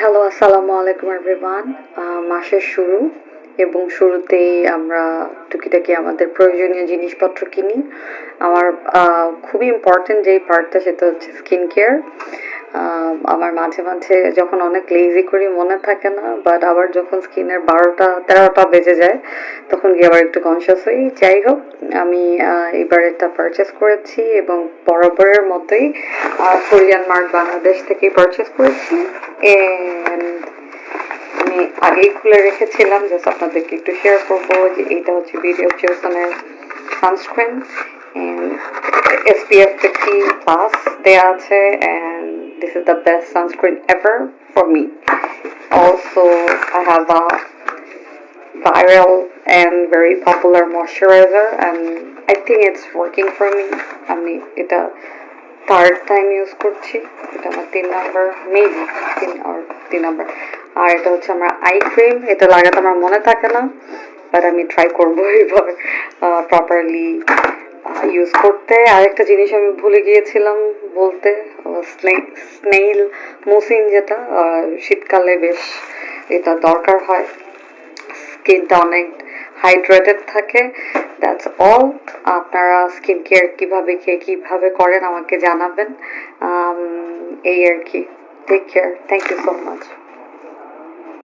Hello আসসালামু আলাইকুম everyone মাসের শুরু এবং শুরুতেই আমরা টুকিটাকি আমাদের প্রয়োজনীয় জিনিসপত্র কিনি। আমার আহ, খুবই ইম্পর্টেন্ট যেই পার্টটা সেটা হচ্ছে স্কিন কেয়ার আমার মাঝে মাঝে যখন অনেক লেজি করি, মনে থাকে না বাট আবার যখন স্কিনের বারোটা, তেরোটা বেজে যায়, তখন গিয়ে আবার একটু কনসিয়াস হই। যাই হোক, আমি এবার এটা পারচেস করেছি এবং বরাবরের মতোই কোরিয়ান মার্ট বাংলাদেশ থেকেই পারচেস করেছি। এন্ড আমি আগেই খুলে রেখেছিলাম জাস্ট আপনাদেরকে একটু শেয়ার করব যে এইটা হচ্ছে ভিডিও জেসনের সানস্ক্রিন SPF 50 plus দেওয়া আছে, and this is the best sunscreen ever for me. Also, I have a viral and very popular moisturizer and I think it's working for me. আমি এটা থার্ড টাইম ইউজ করছি এটা আমার তিন number maybe তিন আর তিন নাম্বার আর এটা হচ্ছে আমার আই ক্রিম এটা লাগাতে আমার মনে থাকে না বাট আমি ট্রাই করবো এবার প্রপারলি ইউজ করতে। আরেকটা জিনিস আমি ভুলে গিয়েছিলাম বলতে স্নেইল মুসিন যেটা শীতকালে বেশ এটা দরকার হয়। স্কিনটা অনেক হাইড্রেটেড থাকে। দ্যাটস অল আপনারা স্কিন কেয়ার কীভাবে, কে কীভাবে করেন আমাকে জানাবেন। এই আর কি। Take care thank you so much